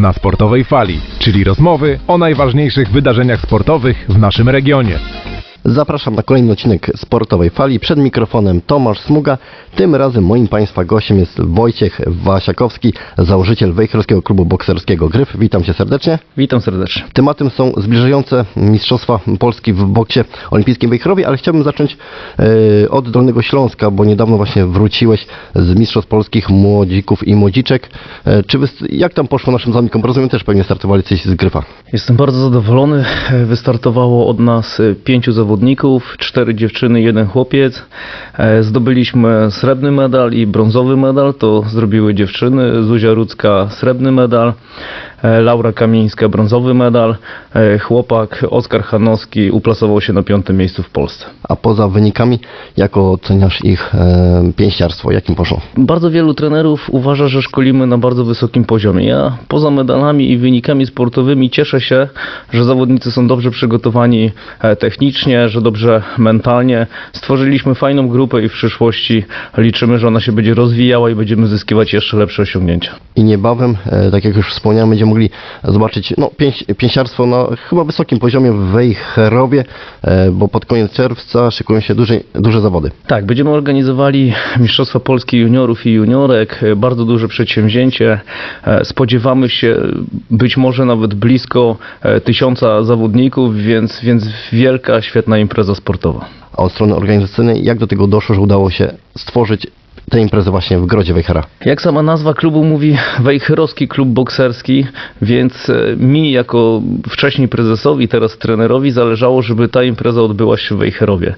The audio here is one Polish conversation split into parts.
na sportowej fali, czyli rozmowy o najważniejszych wydarzeniach sportowych w naszym regionie. Zapraszam na kolejny odcinek Sportowej Fali. Przed mikrofonem Tomasz Smuga. Tym razem moim Państwa gościem jest Wojciech Wasiakowski, założyciel Wejherowskiego Klubu Bokserskiego Gryf. Witam Cię serdecznie. Witam serdecznie. Tematem są zbliżające Mistrzostwa Polski w boksie olimpijskim w Wejherowie, ale chciałbym zacząć e, od Dolnego Śląska, bo niedawno właśnie wróciłeś z Mistrzostw Polskich Młodzików i Młodziczek. E, czy jak tam poszło naszym zawodnikom? Rozumiem, też pewnie startowali coś z Gryfa. Jestem bardzo zadowolony. Wystartowało od nas e, pięciu zawodników, cztery dziewczyny, jeden chłopiec. E, Zdobyliśmy srebrny medal i brązowy medal. To zrobiły dziewczyny. Zuzia Rudzka srebrny medal, Laura Kamińska brązowy medal. E, Chłopak Oskar Hanowski uplasował się na piątym miejscu w Polsce. A poza wynikami, jak oceniasz ich e, pięściarstwo? Jakim poszło? Bardzo wielu trenerów uważa, że szkolimy na bardzo wysokim poziomie. Ja poza medalami i wynikami sportowymi cieszę się, że zawodnicy są dobrze przygotowani e, technicznie, że dobrze mentalnie. Stworzyliśmy fajną grupę i w przyszłości liczymy, że ona się będzie rozwijała i będziemy zyskiwać jeszcze lepsze osiągnięcia. I niebawem, e, tak jak już wspomniałem, będziemy mogli zobaczyć no, pięś, pięściarstwo na chyba wysokim poziomie w Wejherowie, e, bo pod koniec czerwca szykują się duże, duże zawody. Tak, będziemy organizowali Mistrzostwa Polski Juniorów i Juniorek. Bardzo duże przedsięwzięcie. E, Spodziewamy się być może nawet blisko e, tysiąca zawodników, więc, więc wielka, świetna impreza sportowa. A od strony organizacyjnej, jak do tego doszło, że udało się stworzyć tę imprezę właśnie w Grodzie Wejhera? Jak sama nazwa klubu mówi, Wejherowski Klub Bokserski, więc e, mi jako wcześniej prezesowi, teraz trenerowi zależało, żeby ta impreza odbyła się w Wejherowie.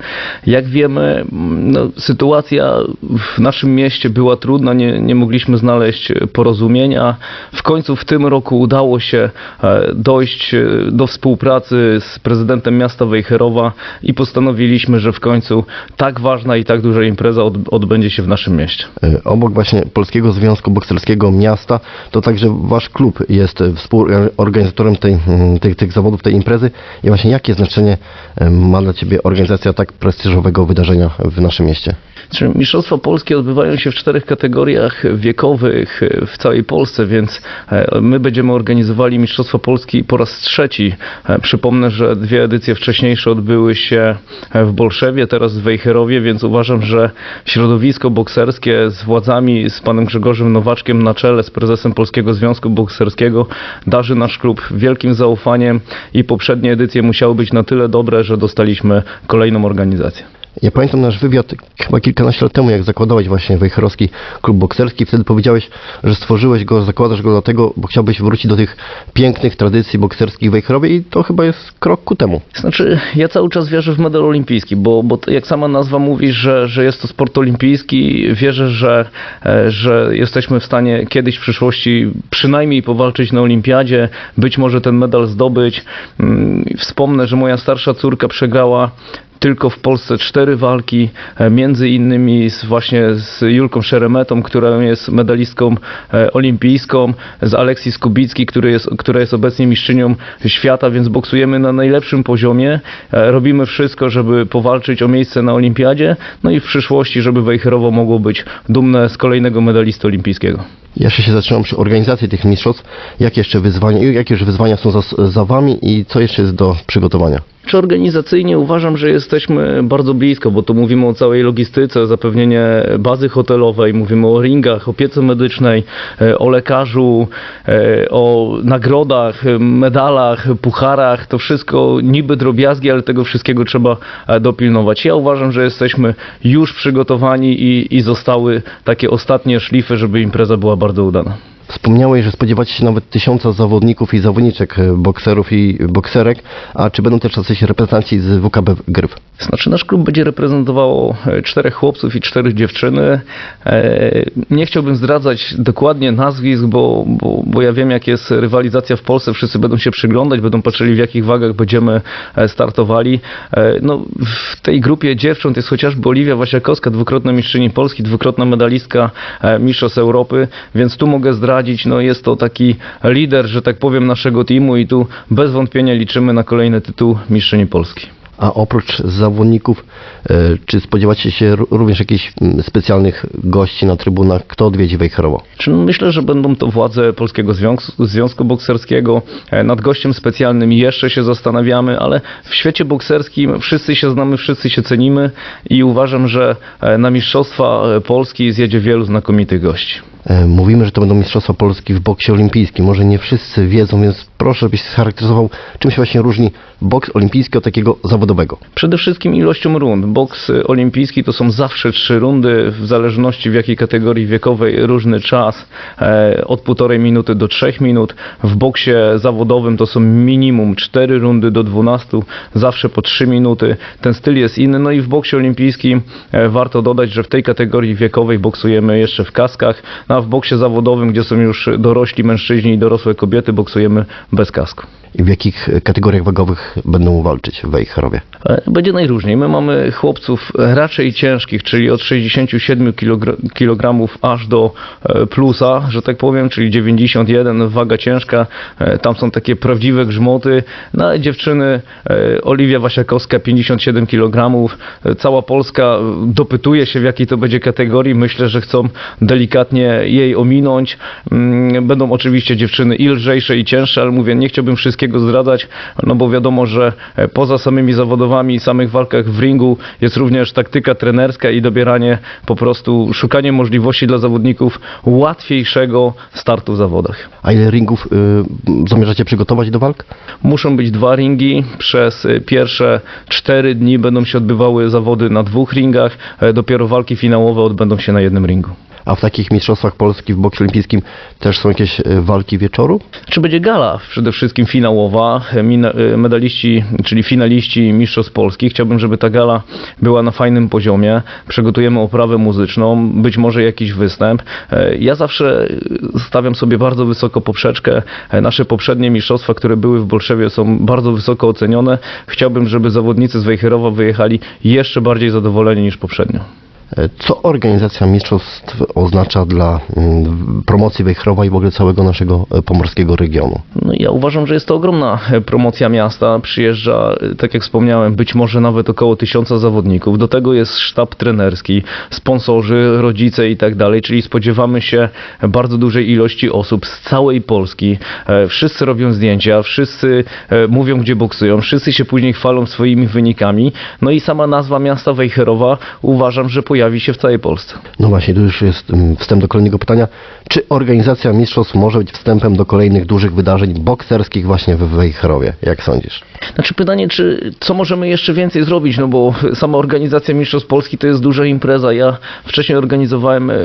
Jak wiemy, no, sytuacja w naszym mieście była trudna, nie, nie mogliśmy znaleźć porozumienia. W końcu w tym roku udało się e, dojść e, do współpracy z prezydentem miasta Wejherowa i postanowiliśmy, że w końcu tak ważna i tak duża impreza od, odbędzie się w naszym mieście. E, Obok właśnie Polskiego Związku Bokserskiego Miasta, to także wasz klub jest e, współorganizatorem tej, mm, tych, tych zawodów, tej imprezy. I właśnie jakie znaczenie e, ma dla Ciebie organizacja tak prestiżowego wydarzenia w naszym mieście? Mistrzostwa Polskie odbywają się w czterech kategoriach wiekowych w całej Polsce, więc e, my będziemy organizowali Mistrzostwa Polski po raz trzeci. E, Przypomnę, że dwie edycje wcześniejsze odbyły się w Bolszewie, teraz w Wejherowie, więc uważam, że środowisko bokserskie z władzami, z panem Grzegorzem Nowaczkiem na czele, z prezesem Polskiego Związku Bokserskiego darzy nasz klub wielkim zaufaniem i poprzednie edycje musiały być na tyle dobre, że dostaliśmy kolejną organizację. Ja pamiętam nasz wywiad chyba kilkanaście lat temu, jak zakładałeś właśnie Wejherowski Klub Bokserski. Wtedy powiedziałeś, że stworzyłeś go, zakładasz go dlatego, bo chciałbyś wrócić do tych pięknych tradycji bokserskich w Wejherowie i to chyba jest krok ku temu. Znaczy, ja cały czas wierzę w medal olimpijski, bo, bo jak sama nazwa mówi, że, że jest to sport olimpijski, wierzę, że, e, że jesteśmy w stanie kiedyś w przyszłości przynajmniej powalczyć na olimpiadzie, być może ten medal zdobyć. Mm, Wspomnę, że moja starsza córka przegrała tylko w Polsce cztery walki, e, między innymi z, właśnie z Julką Szeremetą, która jest medalistką e, olimpijską, z Aleksis Kubicki, który jest, która jest obecnie mistrzynią świata, więc boksujemy na najlepszym poziomie. E, Robimy wszystko, żeby powalczyć o miejsce na olimpiadzie, no i w przyszłości, żeby Wejherowo mogło być dumne z kolejnego medalisty olimpijskiego. Jeszcze się zatrzymam przy organizacji tych mistrzostw. Jakie jeszcze wyzwania, jakie już wyzwania są za, za Wami i co jeszcze jest do przygotowania? Czy organizacyjnie uważam, że jesteśmy bardzo blisko, bo tu mówimy o całej logistyce, zapewnienie bazy hotelowej, mówimy o ringach, opiece medycznej, e, o lekarzu, e, o nagrodach, medalach, pucharach. To wszystko niby drobiazgi, ale tego wszystkiego trzeba e, dopilnować. Ja uważam, że jesteśmy już przygotowani i, i zostały takie ostatnie szlify, żeby impreza była برده بودن Wspomniałeś, że spodziewacie się nawet tysiąca zawodników i zawodniczek, e, bokserów i bokserek, a czy będą też jacyś reprezentanci z WKB Gryf? Znaczy nasz klub będzie reprezentowało e, czterech chłopców i cztery dziewczyny. E, Nie chciałbym zdradzać dokładnie nazwisk, bo, bo, bo ja wiem jak jest rywalizacja w Polsce. Wszyscy będą się przyglądać, będą patrzyli w jakich wagach będziemy startowali. No, w tej grupie dziewcząt jest chociażby Oliwia Wasiakowska, dwukrotna mistrzyni Polski, dwukrotna medalistka Mistrzostw Europy, więc tu mogę zdradzić, no jest to taki lider, że tak powiem, naszego teamu i tu bez wątpienia liczymy na kolejny tytuł mistrzyni Polski. A oprócz zawodników, e, czy spodziewacie się ró- również jakichś specjalnych gości na trybunach? Kto odwiedzi Wejherowo? Myślę, że będą to władze Polskiego Związku, Związku Bokserskiego. E, Nad gościem specjalnym jeszcze się zastanawiamy, ale w świecie bokserskim wszyscy się znamy, wszyscy się cenimy i uważam, że e, na Mistrzostwa Polski zjedzie wielu znakomitych gości. Mówimy, że to będą Mistrzostwa Polski w boksie olimpijskim. Może nie wszyscy wiedzą, więc proszę, żebyś scharakteryzował, czym się właśnie różni boks olimpijski od takiego zawodowego. Przede wszystkim ilością rund. Boks olimpijski to są zawsze trzy rundy, w zależności w jakiej kategorii wiekowej różny czas, e, od półtorej minuty do trzech minut. W boksie zawodowym to są minimum cztery rundy do 12, zawsze po trzy minuty. Ten styl jest inny. No i w boksie olimpijskim e, warto dodać, że w tej kategorii wiekowej boksujemy jeszcze w kaskach, no a w boksie zawodowym, gdzie są już dorośli mężczyźni i dorosłe kobiety, boksujemy bez kasku. W jakich e, kategoriach wagowych będą walczyć w Wejherowie? E, Będzie najróżniej. My mamy chłopców raczej ciężkich, czyli od 67 kg aż do e, plusa, że tak powiem, czyli 91, waga ciężka. Tam są takie prawdziwe grzmoty. No ale dziewczyny, Oliwia Wasiakowska 57 kg. Cała Polska dopytuje się w jakiej to będzie kategorii. Myślę, że chcą delikatnie jej ominąć. Mm, Będą oczywiście dziewczyny i lżejsze i cięższe, ale mówię, nie chciałbym wszystkiego zdradzać, no bo wiadomo, że e, poza samymi zawodowami i samych walkach w ringu jest również taktyka trenerska i dobieranie po prostu, szukanie możliwości dla zawodników łatwiejszego startu w zawodach. A ile ringów y, zamierzacie przygotować do walk? Muszą być dwa ringi. Przez y, pierwsze cztery dni będą się odbywały zawody na dwóch ringach. e, Dopiero walki finałowe odbędą się na jednym ringu. A w takich mistrzostwach Polski w boksie olimpijskim też są jakieś y, walki wieczoru? Czy będzie gala przede wszystkim finałowa, y, medaliści, czyli finaliści Mistrzostw Polski. Chciałbym, żeby ta gala była na fajnym poziomie. Przygotujemy oprawę muzyczną, być może jakiś występ. E, Ja zawsze stawiam sobie bardzo wysoko poprzeczkę. E, Nasze poprzednie mistrzostwa, które były w Bolszewie są bardzo wysoko ocenione. Chciałbym, żeby zawodnicy z Wejherowa wyjechali jeszcze bardziej zadowoleni niż poprzednio. Co organizacja mistrzostw oznacza dla mm, promocji Wejherowa i w ogóle całego naszego e, pomorskiego regionu? No ja uważam, że jest to ogromna e, promocja miasta. Przyjeżdża, e, tak jak wspomniałem, być może nawet około tysiąca zawodników. Do tego jest sztab trenerski, sponsorzy, rodzice i tak dalej, czyli spodziewamy się bardzo dużej ilości osób z całej Polski. Wszyscy robią zdjęcia, wszyscy mówią, gdzie boksują, wszyscy się później chwalą swoimi wynikami. No i sama nazwa miasta Wejherowa uważam, że pojawi się w całej Polsce. No właśnie, tu już jest mm, wstęp do kolejnego pytania. Czy organizacja mistrzostw może być wstępem do kolejnych dużych wydarzeń bokserskich właśnie w Wejherowie? Jak sądzisz? Znaczy pytanie, czy co możemy jeszcze więcej zrobić, no bo sama organizacja Mistrzostw Polski to jest duża impreza. Ja wcześniej organizowałem e,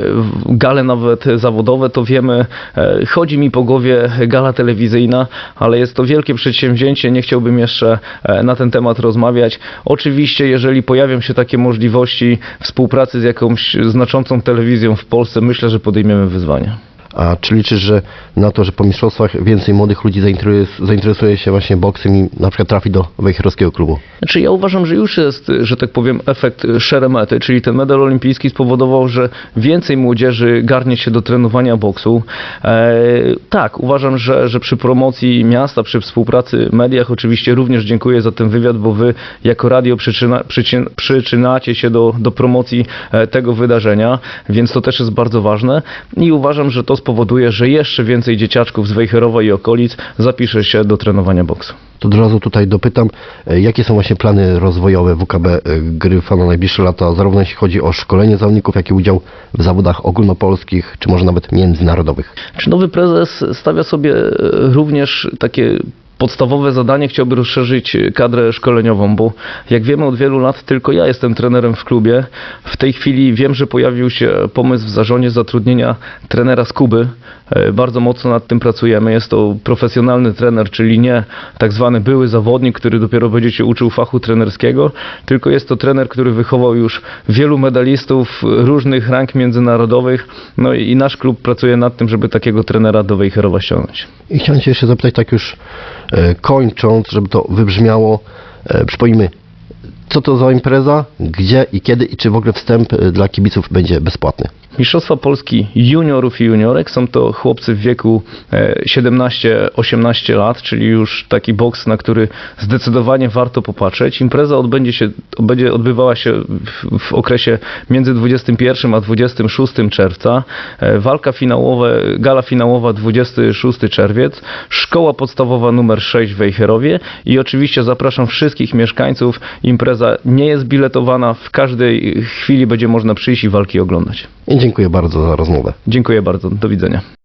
gale nawet zawodowe, to wiemy, e, chodzi mi po głowie gala telewizyjna, ale jest to wielkie przedsięwzięcie, nie chciałbym jeszcze e, na ten temat rozmawiać. Oczywiście, jeżeli pojawią się takie możliwości współpracy z jakąś znaczącą telewizją w Polsce, myślę, że podejmiemy wyzwanie. A czy liczysz, że na to, że po mistrzostwach więcej młodych ludzi zainteres- zainteresuje się właśnie boksem i na przykład trafi do wejherowskiego klubu? Znaczy ja uważam, że już jest, że tak powiem, efekt szeremety, czyli ten medal olimpijski spowodował, że więcej młodzieży garnie się do trenowania boksu. E, tak, uważam, że, że przy promocji miasta, przy współpracy mediach oczywiście również dziękuję za ten wywiad, bo wy jako radio przyczyna, przyczyn, przyczynacie się do, do promocji e, tego wydarzenia, więc to też jest bardzo ważne i uważam, że to spowoduje, że jeszcze więcej dzieciaczków z Wejherowa i okolic zapisze się do trenowania boksu. To od razu tutaj dopytam, e, jakie są właśnie plany rozwojowe WKB e, Gryfa na najbliższe lata, zarówno jeśli chodzi o szkolenie zawodników, jak i udział w zawodach ogólnopolskich, czy może nawet międzynarodowych? Czy nowy prezes stawia sobie e, również takie podstawowe zadanie, chciałby rozszerzyć kadrę szkoleniową, bo jak wiemy od wielu lat tylko ja jestem trenerem w klubie. W tej chwili wiem, że pojawił się pomysł w zarządzie zatrudnienia trenera z Kuby. E, Bardzo mocno nad tym pracujemy. Jest to profesjonalny trener, czyli nie tak zwany były zawodnik, który dopiero będzie się uczył fachu trenerskiego, tylko jest to trener, który wychował już wielu medalistów różnych rank międzynarodowych. No i nasz klub pracuje nad tym, żeby takiego trenera do Wejherowa ściągnąć. I chciałem Cię jeszcze zapytać, tak już e, kończąc, żeby to wybrzmiało, e, przypomnijmy, co to za impreza, gdzie i kiedy i czy w ogóle wstęp dla kibiców będzie bezpłatny? Mistrzostwa Polski juniorów i juniorek są to chłopcy w wieku e, 17-18 lat, czyli już taki boks, na który zdecydowanie warto popatrzeć. Impreza odbędzie się, będzie odbywała się w, w okresie między 21 a 26 czerwca. E, Walka finałowa, gala finałowa 26 czerwiec, szkoła podstawowa numer 6 w Wejherowie i oczywiście zapraszam wszystkich mieszkańców. Impreza nie jest biletowana, w każdej chwili będzie można przyjść i walki oglądać. Dziękuję bardzo za rozmowę. Dziękuję bardzo, do widzenia.